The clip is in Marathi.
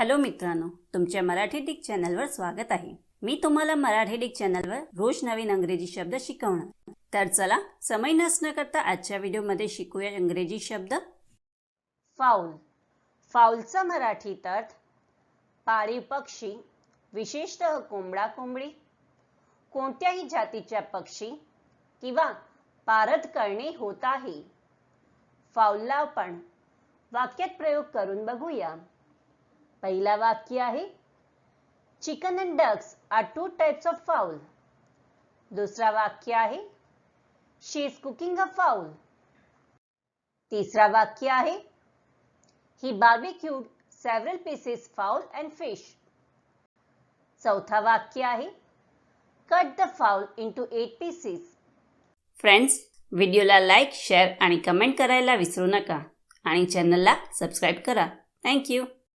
हॅलो मित्रांनो तुमच्या मराठी डिक चॅनलवर स्वागत आहे. मी तुम्हाला मराठी डिक चॅनलवर रोज नवीन अंग्रेजी शब्द शिकवणार. तर चला समय नसणं करता आजच्या व्हिडिओमध्ये शिकूया इंग्रजी शब्द. फाऊल. फाऊलचा मराठीत अर्थ पाळीव पक्षी विशेषतः कोंबडा कोंबडी कोणत्याही जातीच्या पक्षी किंवा पारद करणे होत आहे. फाऊलला आपण वाक्यात प्रयोग करून बघूया. पहिला वाक्य आहे chicken and ducks are two types of fowl दुसरा वाक्य आहे she is cooking a fowl तिसरा वाक्य आहे he barbecued several pieces fowl and fish चौथा वाक्य आहे cut the fowl into eight pieces friends व्हिडिओला लाईक शेअर आणि कमेंट करायला विसरू नका. आणि चॅनलला सबस्क्राईब करा. थँक्यू